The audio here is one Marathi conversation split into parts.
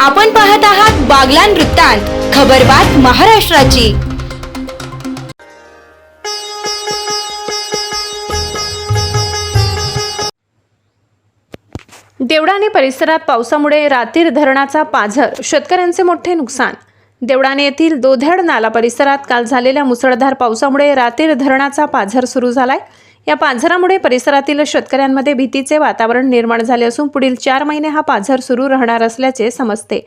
आपण पाहत आहात बागलान वृत्तांत खबरबात महाराष्ट्राची. देवडाणे परिसरात पावसामुळे रातीर धरणाचा पाझर शेतकऱ्यांचे मोठे नुकसान. देवडाणे येथील दोधड नाला परिसरात काल झालेल्या मुसळधार पावसामुळे रातीर धरणाचा पाझर सुरू झालाय. या पाझरामुळे परिसरातील शेतकऱ्यांमध्ये भीतीचे वातावरण निर्माण झाले असून पुढील चार महिने हा पाझर सुरू राहणार असल्याचे समजते.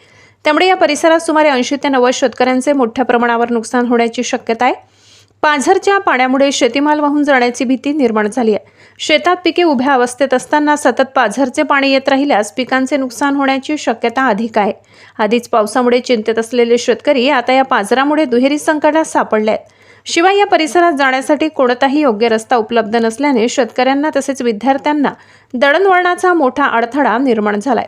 त्यामुळे या परिसरात सुमारे ऐंशी ते नव्वद शेतकऱ्यांचे मोठ्या प्रमाणावर नुकसान होण्याची शक्यता आहे. पाझरच्या पाण्यामुळे शेतीमाल वाहून जाण्याची भीती निर्माण झाली आहे. शेतात पिके उभ्या अवस्थेत असताना सतत पाझरचे पाणी येत राहिल्यास पिकांचे नुकसान होण्याची शक्यता अधिक आहे. आधीच पावसामुळे चिंतेत असलेले शेतकरी आता या पाझरामुळे दुहेरी संकटात सापडले आहेत. शिवाय या परिसरात जाण्यासाठी कोणताही योग्य रस्ता उपलब्ध नसल्याने शेतकऱ्यांना तसेच विद्यार्थ्यांना दळणवळणाचा मोठा अडथळा निर्माण झालाय.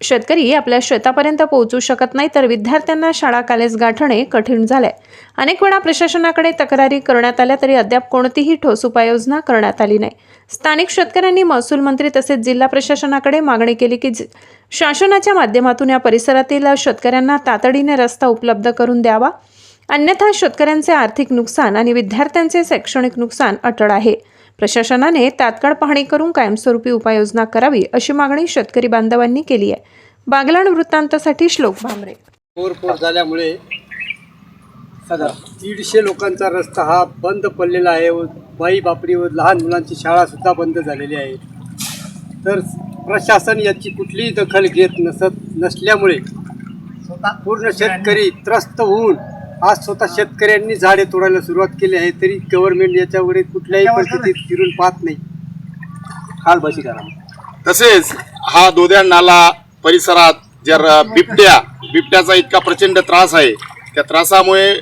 शेतकरी आपल्या शेतापर्यंत पोहोचू शकत नाही तर विद्यार्थ्यांना शाळा कॉलेज गाठणे कठीण झालंय. अनेक वेळा प्रशासनाकडे तक्रारी करण्यात आल्या तरी अद्याप कोणतीही ठोस उपाययोजना करण्यात आली नाही. स्थानिक शेतकऱ्यांनी महसूल मंत्री तसेच जिल्हा प्रशासनाकडे मागणी केली की शासनाच्या माध्यमातून या परिसरातील शेतकऱ्यांना तातडीने रस्ता उपलब्ध करून द्यावा. अन्यथा शेतकऱ्यांचे आर्थिक नुकसान आणि विद्यार्थ्यांचे शैक्षणिक नुकसान अटळ आहे. प्रशासनाने तात्काळ पाहणी करून कायमस्वरूपी उपाययोजना करावी अशी मागणी शेतकरी बांधवांनी केली आहे. बागलाण वृत्तांतासाठी श्लोक भामरे. पोर झाल्यामुळे सदा दीडशे लोकांचा रस्ता हा बंद पडलेला आहे व बाई बापरी व लहान मुलांची शाळासुद्धा बंद झालेली आहे. तर प्रशासन याची कुठलीही दखल घेत नसत नसल्यामुळे पूर्ण शेतकरी त्रस्त होऊन आज स्वतः शेतकऱ्यांनी झाडे तोडायला सुरुवात केली आहे तरी गव्हर्नमेंट याच्याकडे कुठल्याही परिस्थितीत फिरून पाहत नाही. हाल बशी करा तसेच हा दोद्या नाला परिसरात जर बिबट्या बिबट्याचा इतका प्रचंड त्रास आहे त्या त्रासामुळे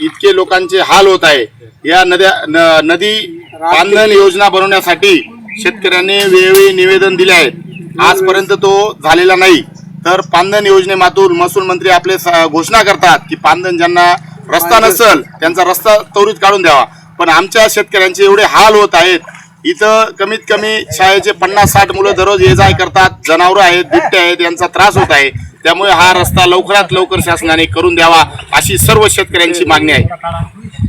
इतके लोकांचे हाल होत आहे. या नद्या न- नदी बांधण योजना बनवण्यासाठी शेतकऱ्यांनी वेळोवेळी निवेदन दिले आहेत. आजपर्यंत तो झालेला नाही. तर पांधन योजनेमातून महसूल मंत्री आपले घोषणा करतात की पांधन ज्यांना रस्ता नसेल त्यांचा रस्ता त्वरित काढून द्यावा. पण आमच्या शेतकऱ्यांचे एवढे हाल होत आहेत. इथं कमीत कमी शाळेचे पन्नास साठ मुलं दररोज ये जाय करतात. जनावरं आहेत बिबटे आहेत यांचा त्रास होत आहे. त्यामुळे हा रस्ता लवकरात लवकर शासनाने करून द्यावा अशी सर्व शेतकऱ्यांची मागणी आहे.